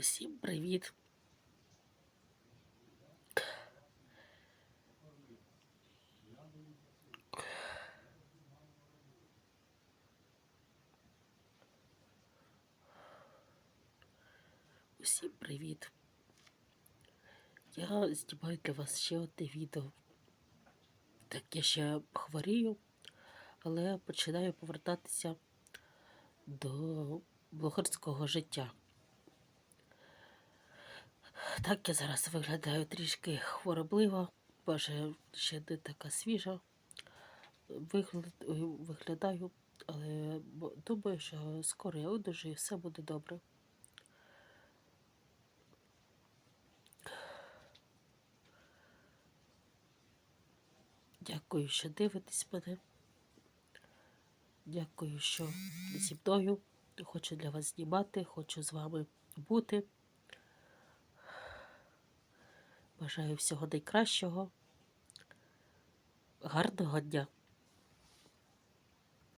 Усім привіт! Усім привіт! Я знімаю для вас ще одне відео. Так я ще хворію, але починаю повертатися до блогерського життя. Так я зараз виглядаю трішки хворобливо, може ще не така свіжа. Виглядаю, але думаю, що скоро я одужаю і все буде добре. Дякую, що дивитесь мене. Дякую, що зі мною. Хочу для вас знімати, хочу з вами бути. Бажаю всього найкращого. Гарного дня!